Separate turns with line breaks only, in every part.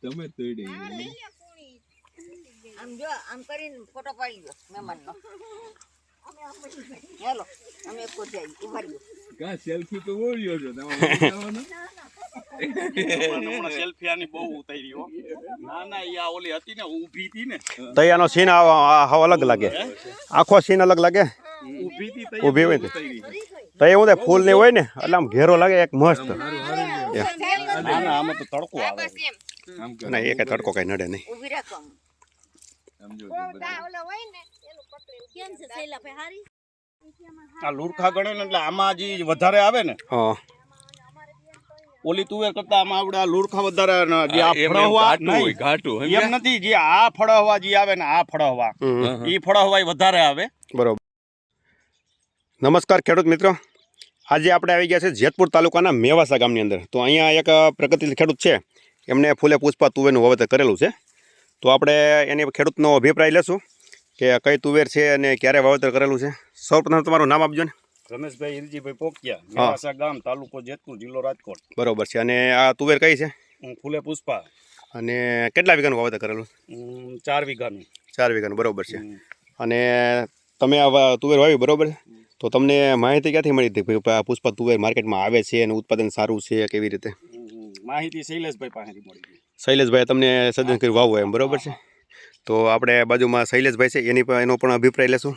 તમે તોડી
આમ જો આમ કરીને ફોટો પાડી લો મહેમાનનો. હેલો અમે એક કોઠી આવી ઊભા રહ્યો
કા સેલ્ફી તો બોલ્યો છો તમે
સેલ્ફી આની બહુ ઉતારી હો. ના ના ઈ ઓલી હતી ને ઊભી હતી ને.
તૈયારનો સીન આવો અલગ લાગે. આખો સીન અલગ લાગે?
ઊભી હતી
ઊભી હોય. તો થાય ફૂલ ને હોય ને એટલે આમ ઘેરો લાગે એક મસ્ત.
ના ના આમાં તો તડકો આવે
ના એ કઈ તડકો કઈ નડે નહીં.
ઊભી રાખો
આ લુરખા ગણે ને એટલે આમાં જે વધારે આવે ને?
હા.
ઓલી તુવેર કરતા આમાં આપણે આ લુરખા વધારે જે આ
એમ એમ
ફળહવા નહીં,
ઘાટું
એમ નથી જે આ ફળહવા જે આવે ને આ ફળહવા. એ ફળહવા વધારે આવે.
બરોબર. નમસ્કાર ખેડૂત મિત્રો. આજે આપણે આવી ગયા છે જેતપુર તાલુકાના મેવાસા ગામની અંદર. તો અહીંયા એક પ્રગતિશીલ ખેડૂત છે. એમને ફૂલે પુષ્પા તુવેરનું વાવેતર કરેલું છે. તો આપણે એની ખેડૂતનો અભિપ્રાય લેશું કે કઈ તુવેર છે અને ક્યારે વાવેતર કરેલું છે. સૌપ્રથમ તમારું નામ આપજો ને.
રમેશભાઈ હિરજીભાઈ પોકિયા મેવાસા ગામ તાલુકો જેતપુર જિલ્લો રાજકોટ.
બરોબર છે. અને આ તુવેર કઈ છે?
ફૂલે પુષ્પા.
અને કેટલા વીઘાનું વાવેતર કરેલું?
ચાર વીઘાનું.
ચાર વીઘાનું બરોબર છે. અને તમે આ તુવેર વાવી બરોબર છે? તો તમને માહિતી ક્યાંથી મળી હતી? પુષ્પા તુવેર માર્કેટમાં આવે છે અને ઉત્પાદન સારું છે કેવી રીતે?
માહિતી શૈલેષભાઈ પાસેથી મળી
શૈલેષભાઈ તમને સજ્જન કર્યું વાવવું એમ બરોબર છે? તો આપણે બાજુમાં શૈલેષભાઈ છે એની પણ એનો પણ અભિપ્રાય લેશું.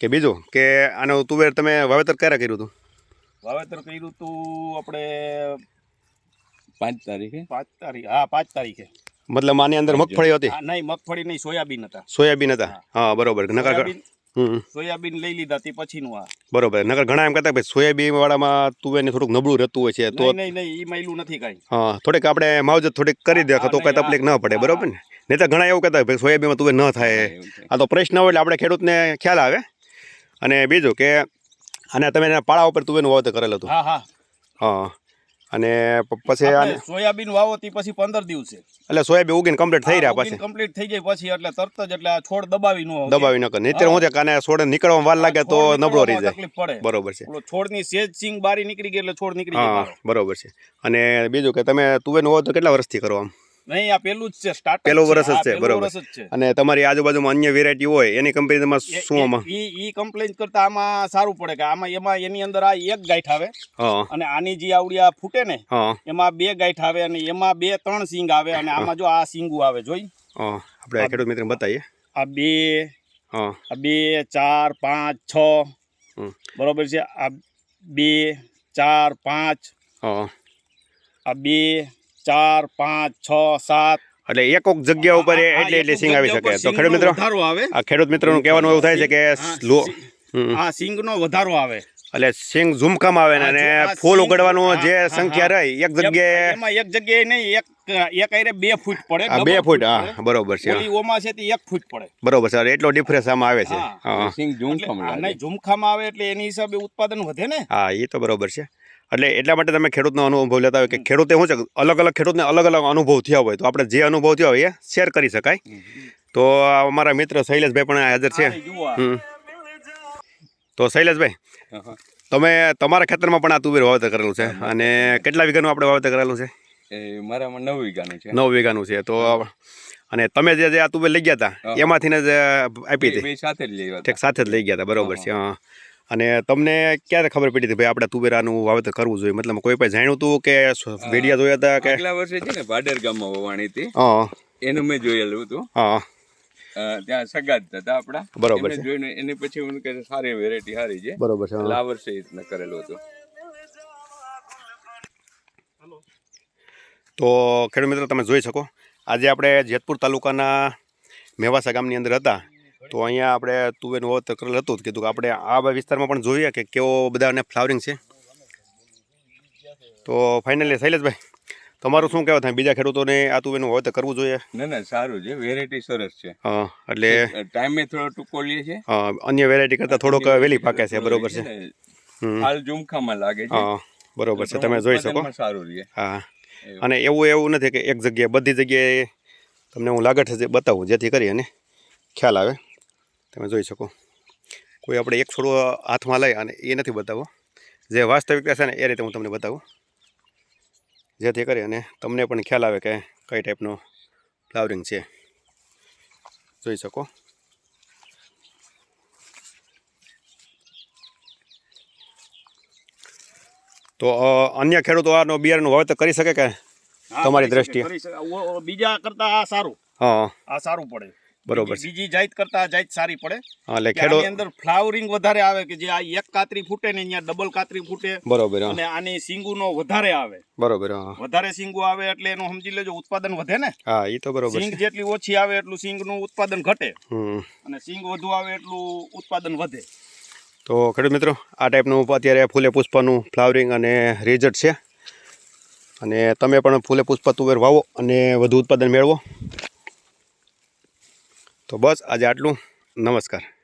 કે બીજું કે આનો તુવેર તમે વાવેતર ક્યારે કર્યું હતું?
વાવેતર કર્યું તું આપણે
પાંચ તારીખે?
પાંચ તારીખ હા પાંચ તારીખે.
મતલબ આની અંદર મગફળી હતી?
નહીં મગફળી નહીં સોયાબીન હતા.
સોયાબીન હતા? હા. બરોબર. નકર
સોયાબીન લઈ લીધા તે પછીનું આ.
બરોબર. નકર ઘણા એમ કહેતા ભાઈ સોયાબીન વાળામાં તુવેરને થોડુંક નબળું રહેતું હોય છે તો
નહીં નહીં એ ઈ નથી કાંઈ.
હા થોડીક આપણે માવજત થોડીક કરી દે તો કાંઈ તકલીફ ન પડે બરોબર ને? નહીં તો ઘણા એવું કહેતા ભાઈ સોયાબીનમાં તુવેર ન થાય. આ તો પ્રશ્ન હોય એટલે આપણે ખેડૂતને ખ્યાલ આવે. અને બીજું કે અને તમે પાળા ઉપર તુવેરનું વાવતર કરેલું હતું.
હા હા.
હા. અને પછી
સોયાબીન વાવો તે પછી પંદર દિવસે.
એટલે સોયાબીન ઉગીને કમ્પ્લીટ થઈ રહ્યા પછી.
કમ્પ્લીટ થઈ જાય પછી એટલે તરત જ એટલે આ છોડ દબાવી ન
દબાવી ન કરે. નહીતર હું. છે કાને છોડ નીકળવા વાર લાગે તો નબળો રહી જાય.
તકલીફ પડે.
બરોબર છે.
છોડની સેજ સિંગ બારી નીકળી ગઈ એટલે છોડ નીકળી ગયો
બરોબર છે. અને બીજું કે તમે તુવેરનો હોવ તો કેટલા વર્ષથી કરો આમ?
નહીં આ પેલું જ છે સ્ટાર્ટ
પેલો વર્ષ જ છે, બરોબર. અને તમારી આજુબાજુમાં અન્ય વેરાયટી હોય એની કમ્પેરિઝનમાં
એ-
શું આમાં?
ઈ ઈ કમ્પ્લેન કરતા આમાં સારું પડે કે આમાં એમાં એની અંદર આ એક ગાંઠ આવે
હા.
અને આની જે આવડી આ ફૂટે ને એમાં બે ગાંઠ આવે અને એમાં બે ત્રણ સિંગ આવે અને આમાં જો આ સિંગુ આવે જોઈ?
આપણે ખેડૂત મિત્ર બતાવીએ.
આ બે
હા.
આ બે ચાર પાંચ છ. બરોબર છે. આ બે ચાર પાંચ
હા.
આ બે ચાર પાંચ છ સાત.
એટલે એકક જગ્યા ઉપર એટલે એટલે સિંગ આવી શકે. તો ખેડૂત મિત્રો
વધારો આવે.
આ ખેડૂત મિત્રોનું કહેવાનું એવું થાય છે કે.
આ સિંગનો વધારો આવે.
એટલે સિંગ ઝુમકામ આવે ને અને ફૂલ ઉગાડવાનું જે સંખ્યા. રહી એક જગ્યાએ
એમાં એક જગ્યાએ નહીં એક એક આરે બે ફૂટ પડે
બે ફૂટ હા બરોબર છે
ઓમાં છે તે એક ફૂટ પડે.
બરોબર છે એટલો ડિફરન્સ આમાં આવે છે.
સિંગ ઝૂમખમ
આ
લાગે.
નહીં ઝુમખામાં આવે એટલે એની હિસાબે ઉત્પાદન વધે ને?
હા એ તો બરોબર છે. એટલે એટલા માટે તમે ખેડૂતનો અનુભવ લેતા હોય કે ખેડૂતે શું છે અલગ અલગ ખેડૂતને અલગ અલગ અનુભવ થયા હોય તો આપણે જે અનુભવ થયા હોય એ શેર કરી શકાય. તો અમારા મિત્ર શૈલેષભાઈ પણ હાજર છે. તો શૈલેષભાઈ. તમે તમારા ખેતરમાં પણ આ તુવેર વાવેતર કરેલું છે અને કેટલા વીઘાનું આપણે વાવેતર કરેલું છે?
મારામાં નવ વીઘાનું છે.
નવ વીઘાનું છે. તો અને તમે જે જે આ તુવેર લઈ ગયા હતા એમાંથી જ આપી હતી?
સાથે જ
લઈ ગયા હતા બરોબર છે હા. અને તમને ક્યારે ખબર પડી હતી ભાઈ આપણે તુવેરાનું વાવેતર કરવું જોઈએ? મતલબ કોઈ પણ જાણ્યું હતું કે વેડિયા જોયા હતા કે
આગલા વર્ષે છે ને ભાડેર ગામમાં વવાણી હતી.
હા.
એનું મેં જોયેલું હતું.
હા.
ત્યાં સગા હતા આપણા.
બરોબર.
જોઈને એની પછી હું કે સારી વેરાયટી સારી છે.
બરોબર છે
આ વર્ષે રીતના કરેલું હતું.
તો ખેડૂત મિત્રો તમે જોઈ શકો. આજે આપણે જેતપુર તાલુકાના મેવાસા ગામની અંદર હતા. તો અહીંયા આપણે તુવેરનું વાવેતર કરેલ હતું કીધું કે આપણે આ વિસ્તારમાં પણ જોઈએ કે કેવો બધાને ફ્લાવરિંગ છે. તો ફાઇનલી શૈલેષભાઈ તમારું શું કહેવા થાય? બીજા ખેડૂતોને આ તુવેરનું વાવેતર કરવું જોઈએ.
ના ના સારું છે. વેરાયટી સરસ છે.
હા એટલે
ટાઈમે થોડો ટૂંકો લે છે.
હા, અન્ય વેરાયટી કરતાં થોડોક વહેલી પાકે છે બરોબર છે
હાલ ઝુમખામાં લાગે છે.
હા બરોબર છે. તમે જોઈ શકો.
સારું રહે.
હા. અને એવું એવું નથી કે એક જગ્યાએ બધી જગ્યાએ તમને હું લાગટ છે બતાવું જેથી કરી અને ખ્યાલ આવે. તમે જોઈ શકો. કોઈ આપણે એક છોડો હાથમાં લઈ અને એ નથી બતાવો. જે વાસ્તવિકતા છે ને એ રીતે હું તમને બતાવું. જેથી કરી અને તમને પણ ખ્યાલ આવે કે કઈ ટાઈપનું ફ્લાવરિંગ છે. જોઈ શકો. તો અન્ય ખેડૂતો આનો બિયારણનું વાવેતર કરી શકે કે તમારી દ્રષ્ટિએ?
બીજા કરતા આ સારું.
હા.
આ સારું પડે.
બરોબર
બીજી- જાત કરતા આ જાત સારી પડે.
એટલે ખેડો
અંદર ફ્લાવરિંગ વધારે આવે કે જે આ એક કાતરી ફૂટે ને અહીંયા ડબલ કાતરી ફૂટે
બરોબર
અને આની સિંગુનો વધારે આવે.
બરોબર
વધારે સિંગુ આવે એટલે એનું સમજી લેજો ઉત્પાદન વધે ને.
હા એ તો બરોબર
સિંગ જેટલી ઓછી આવે એટલું સિંગનું ઉત્પાદન ઘટે. અને સિંગ વધુ આવે એટલું ઉત્પાદન વધે.
તો ખેડૂત મિત્રો આ ટાઈપનું અત્યારે ફૂલે પુષ્પનું ફ્લાવરિંગ અને રિઝલ્ટ છે. અને તમે પણ ફૂલે પુષ્પ તુવેર વાવો અને વધુ ઉત્પાદન મેળવો. તો બસ આજે આટલું. નમસ્કાર.